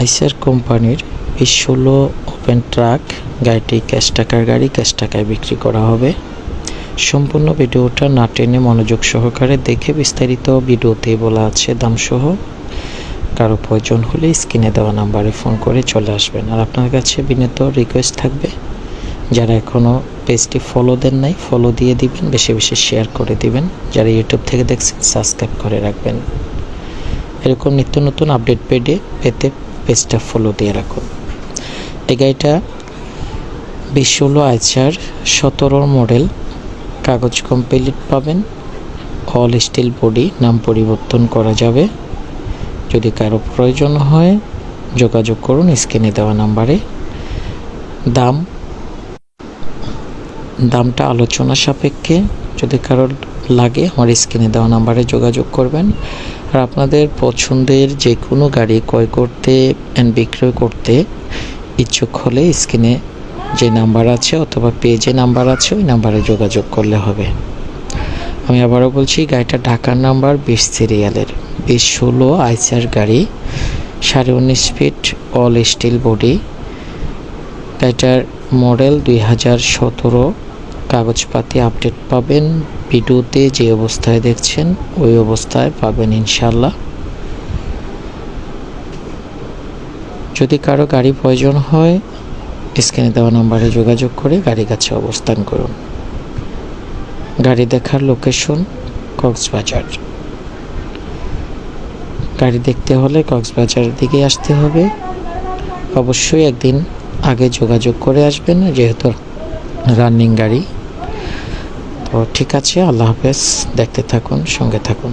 আইসার কোম্পানির এই ষোলো ওপেন ট্রাক গাড়িটি ক্যাশ টাকার গাড়ি ক্যাশ টাকায় বিক্রি করা হবে। সম্পূর্ণ ভিডিওটা না টেনে মনোযোগ সহকারে দেখে বিস্তারিত ভিডিওতেই বলা আছে দামসহ। কারও প্রয়োজন হলে স্ক্রিনে দেওয়া নাম্বারে ফোন করে চলে আসবেন। আর আপনার কাছে বিনীত রিকোয়েস্ট থাকবে, যারা এখনও পেজটি ফলো দেন নাই ফলো দিয়ে দিবেন, বেশি বেশি শেয়ার করে দিবেন। যারা ইউটিউব থেকে দেখছেন সাবস্ক্রাইব করে রাখবেন। এরকম নিত্য নতুন আপডেট পেডে পেতে পেজটা ফলো দিয়ে রাখুন। এই গাড়িটা বিশ আইচার সতেরোর মডেল, কাগজ কমপ্লিট পাবেন। অল স্টিল বডি নাম পরিবর্তন করা যাবে। যদি কারও প্রয়োজন হয়, যোগাযোগ করুন স্ক্রিনে দেওয়া নাম্বারে। দাম, দামটা আলোচনা সাপেক্ষে। যদি কারোর লাগে, আমার স্ক্রিনে দেওয়া নাম্বারে যোগাযোগ করবেন। আর আপনাদের পছন্দের যে কোনো গাড়ি ক্রয় করতে অ্যান্ড বিক্রয় করতে ইচ্ছুক হলে স্ক্রিনে যে নাম্বার আছে অথবা পেজে নাম্বার আছে, ওই নাম্বারে যোগাযোগ করলে হবে। আমি আবারও বলছি, গাড়িটা ঢাকার নাম্বার বিশ সিরিয়ালের। বিশ ষোলো আইসার গাড়ি, সাড়ে উনিশ ফিট অল স্টিল বডি গাড়িটার মডেল দুই হাজার সতেরো। কাগজপাতি আপডেট পাবেন ভিডিওতে যে অবস্থায় দেখছেন, ওই অবস্থায় পাবেন ইনশাল্লাহ যদি কারও গাড়ি প্রয়োজন হয়, স্ক্রিনে দেওয়া নম্বরে যোগাযোগ করে গাড়ি কাছে অবস্থান করুন। গাড়ি দেখার লোকেশন কক্সবাজার। গাড়ি দেখতে হলে কক্সবাজারের দিকে আসতে হবে। অবশ্যই একদিন আগে যোগাযোগ করে আসবেন, যেহেতু রানিং গাড়ি। তো ঠিক আছে আল্লাহ হাফেজ। দেখতে থাকুন সঙ্গে থাকুন।